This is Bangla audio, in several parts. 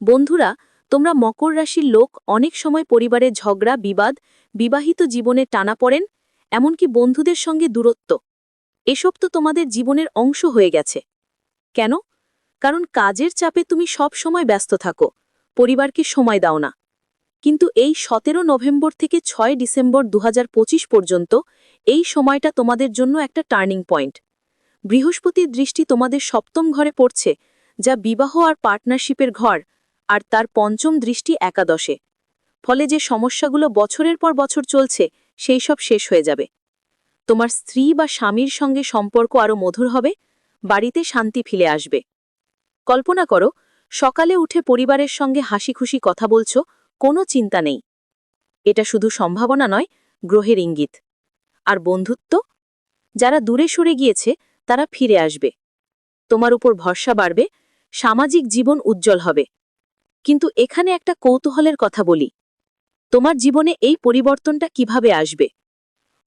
বন্ধুরা, তোমরা মকর রাশির লোক অনেক সময় পরিবারের ঝগড়া, বিবাদ, বিবাহিত জীবনে টানা পড়েন, এমনকি বন্ধুদের সঙ্গে দূরত্ব। এসব তো তোমাদের জীবনের অংশ হয়ে গেছে। কেন? কারণ কাজের চাপে তুমি সব সময় ব্যস্ত থাকো, পরিবারকে সময় দাও না। কিন্তু এই সতেরো নভেম্বর থেকে ছয় ডিসেম্বর দু হাজার পঁচিশ পর্যন্ত এই সময়টা তোমাদের জন্য একটা টার্নিং পয়েন্ট। বৃহস্পতির দৃষ্টি তোমাদের সপ্তম ঘরে পড়ছে, যা বিবাহ আর পার্টনারশিপের ঘর আর তার পঞ্চম দৃষ্টি একাদশে। ফলে যে সমস্যাগুলো বছরের পর বছর চলছে, সেই সব শেষ হয়ে যাবে। তোমার স্ত্রী বা স্বামীর সঙ্গে সম্পর্ক আরও মধুর হবে, বাড়িতে শান্তি ফিরে আসবে। কল্পনা করো, সকালে উঠে পরিবারের সঙ্গে হাসি খুশি কথা বলছ, কোনো চিন্তা নেই। এটা শুধু সম্ভাবনা নয়, গ্রহের ইঙ্গিত। আর বন্ধুত্ব? যারা দূরে সরে গিয়েছে, তারা ফিরে আসবে। তোমার উপর ভরসা বাড়বে, সামাজিক জীবন উজ্জ্বল হবে। কিন্তু এখানে একটা কৌতূহলের কথা বলি। তোমার জীবনে এই পরিবর্তনটা কীভাবে আসবে?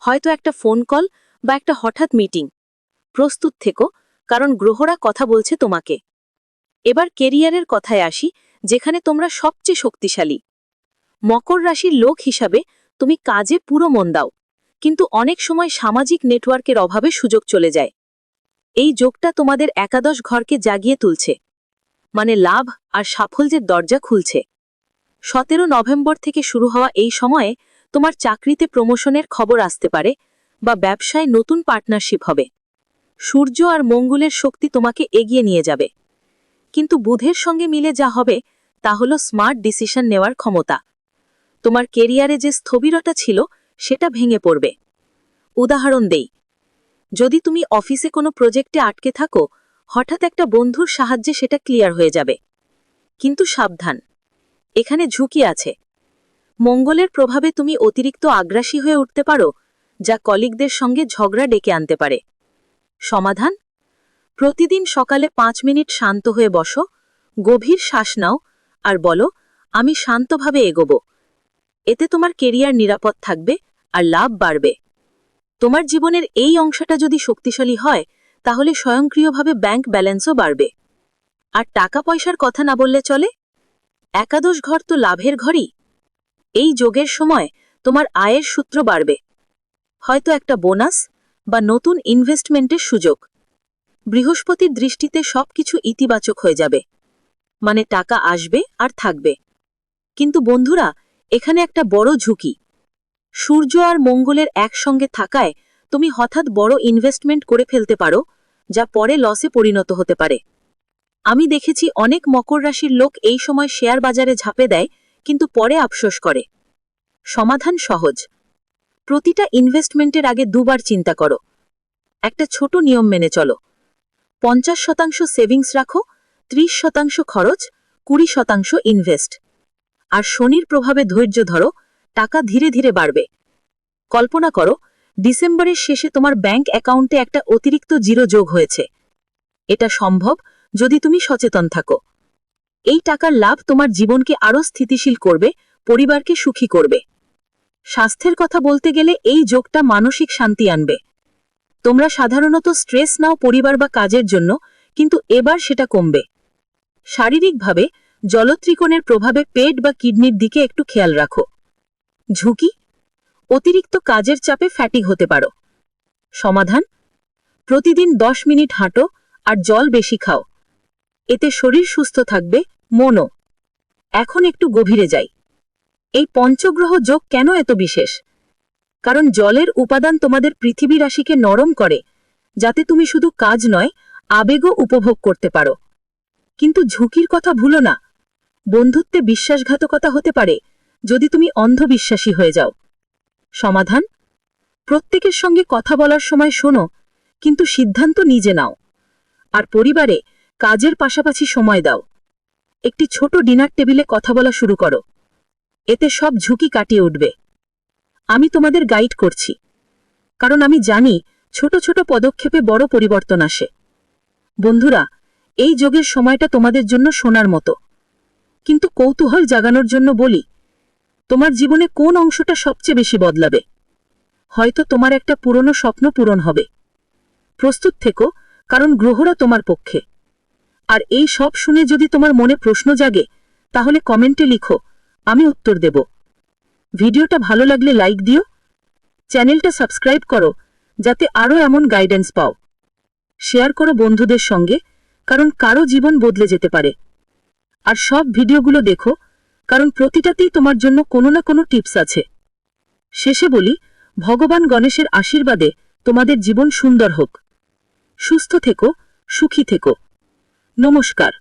হয়তো একটা ফোন কল বা একটা হঠাৎ মিটিং। প্রস্তুত থেকো, কারণ গ্রহরা কথা বলছে তোমাকে। এবার কেরিয়ারের কথায় আসি, যেখানে তোমরা সবচেয়ে শক্তিশালী। মকর রাশির লোক হিসাবে তুমি কাজে পুরো মন দাও, কিন্তু অনেক সময় সামাজিক নেটওয়ার্কের অভাবে সুযোগ চলে যায়। এই যোগটা তোমাদের একাদশ ঘরকে জাগিয়ে তুলছে। মানে লাভ আর সাফল্যের দরজা খুলছে। সতেরো নভেম্বর থেকে শুরু হওয়া এই সময়ে তোমার চাকরিতে প্রমোশনের খবর আসতে পারে বা ব্যবসায় নতুন পার্টনারশিপ হবে। সূর্য আর মঙ্গলের শক্তি তোমাকে এগিয়ে নিয়ে যাবে। কিন্তু বুধের সঙ্গে মিলে যা হবে তা হল স্মার্ট ডিসিশন নেওয়ার ক্ষমতা। তোমার কেরিয়ারে যে স্থবিরতা ছিল সেটা ভেঙে পড়বে। উদাহরণ দেই, যদি তুমি অফিসে কোনো প্রজেক্টে আটকে থাকো হঠাৎ একটা বন্ধুর সাহায্যে সেটা ক্লিয়ার হয়ে যাবে। কিন্তু সাবধান। এখানে ঝুঁকি আছে। মঙ্গলের প্রভাবে তুমি অতিরিক্ত আগ্রাসী হয়ে উঠতে পারো, যা কলিগদের সঙ্গে ঝগড়া ডেকে আনতে পারে। সমাধান? প্রতিদিন সকালে পাঁচ মিনিট শান্ত হয়ে বসো, গভীর শ্বাস নাও, আর বলো, আমি শান্তভাবে এগোব। এতে তোমার কেরিয়ার নিরাপদ থাকবে আর লাভ বাড়বে। তোমার জীবনের এই অংশটা যদি শক্তিশালী হয় তাহলে স্বয়ংক্রিয়ভাবে ব্যাংক ব্যালেন্সও বাড়বে। আর টাকা পয়সার কথা না বললে চলে? একাদশ ঘর তো লাভের ঘরই। এই যোগের সময় তোমার আয়ের সূত্র বাড়বে। হয়তো একটা বোনাস বা নতুন ইনভেস্টমেন্টের সুযোগ। বৃহস্পতির দৃষ্টিতে সবকিছু ইতিবাচক হয়ে যাবে। মানে টাকা আসবে আর থাকবে। কিন্তু বন্ধুরা, এখানে একটা বড় ঝুঁকি। সূর্য আর মঙ্গলের একসঙ্গে থাকায় তুমি হঠাৎ বড় ইনভেস্টমেন্ট করে ফেলতে পারো যা পরে লসে পরিণত হতে পারে। আমি দেখেছি অনেক মকর রাশির লোক এই সময় শেয়ার বাজারে ঝাঁপে দেয়, কিন্তু পরে আফসোস করে। সমাধান সহজ। প্রতিটা ইনভেস্টমেন্টের আগে দুবার চিন্তা করো। একটা ছোট নিয়ম মেনে চলো। পঞ্চাশ শতাংশ সেভিংস রাখো, ত্রিশ শতাংশ খরচ, কুড়ি শতাংশ ইনভেস্ট আর শনির প্রভাবে ধৈর্য ধরো, টাকা ধীরে ধীরে বাড়বে। কল্পনা করো ডিসেম্বরের শেষে তোমার ব্যাংক অ্যাকাউন্টে একটা অতিরিক্ত জিরো যোগ হয়েছে। এটা সম্ভব যদি তুমি সচেতন থাকো। এই টাকার লাভ তোমার জীবনকে আরও স্থিতিশীল করবে, পরিবারকে সুখী করবে। স্বাস্থ্যের কথা বলতে গেলে এই যোগটা মানসিক শান্তি আনবে। তোমরা সাধারণত স্ট্রেস নাও পরিবার বা কাজের জন্য, কিন্তু এবার সেটা কমবে। শারীরিকভাবে জলত্রিকোণের প্রভাবে পেট বা কিডনির দিকে একটু খেয়াল রাখো। ঝুঁকি অতিরিক্ত কাজের চাপে ফ্যাটিক হতে পারো। সমাধান? প্রতিদিন দশ মিনিট হাঁটো আর জল বেশি খাও। এতে শরীর সুস্থ থাকবে, মনও। এখন একটু গভীরে যাই। এই পঞ্চগ্রহ যোগ কেন এত বিশেষ? কারণ জলের উপাদান তোমাদের পৃথিবী রাশিকে নরম করে, যাতে তুমি শুধু কাজ নয়, আবেগও উপভোগ করতে পারো। কিন্তু ঝুঁকির কথা ভুলো না। বন্ধুত্বে বিশ্বাসঘাতকতা হতে পারে, যদি তুমি অন্ধবিশ্বাসী হয়ে যাও। সমাধান? প্রত্যেকের সঙ্গে কথা বলার সময় শোনো, কিন্তু সিদ্ধান্ত নিজে নাও। আর পরিবারে কাজের পাশাপাশি সময় দাও। একটি ছোট ডিনার টেবিলে কথা বলা শুরু করো। এতে সব ঝুঁকি কাটিয়ে উঠবে। আমি তোমাদের গাইড করছি। কারণ আমি জানি ছোট ছোট পদক্ষেপে বড় পরিবর্তন আসে। বন্ধুরা, এই যোগের সময়টা তোমাদের জন্য শোনার মতো। কিন্তু কৌতূহল জাগানোর জন্য বলি তোমার জীবনে কোন অংশটা সবচেয়ে বেশি বদলাবে? হয়তো তোমার একটা পুরনো স্বপ্ন পূরণ হবে। প্রস্তুত থেকো, কারণ গ্রহরা তোমার পক্ষে। আর এই সব শুনে যদি তোমার মনে প্রশ্ন জাগে, তাহলে কমেন্টে লিখো, আমি উত্তর দেব। ভিডিওটা ভালো লাগলে লাইক দিও। চ্যানেলটা সাবস্ক্রাইব করো, যাতে আরও এমন গাইডেন্স পাও। শেয়ার করো বন্ধুদের সঙ্গে, কারণ কারও জীবন বদলে যেতে পারে। আর সব ভিডিওগুলো দেখো কারণ প্রতিটাতেই তোমার জন্য কোনো না কোনো টিপস আছে। শেষে বলি, ভগবান গণেশের আশীর্বাদে তোমাদের জীবন সুন্দর হোক। সুস্থ থেকো, সুখী থেকো। নমস্কার।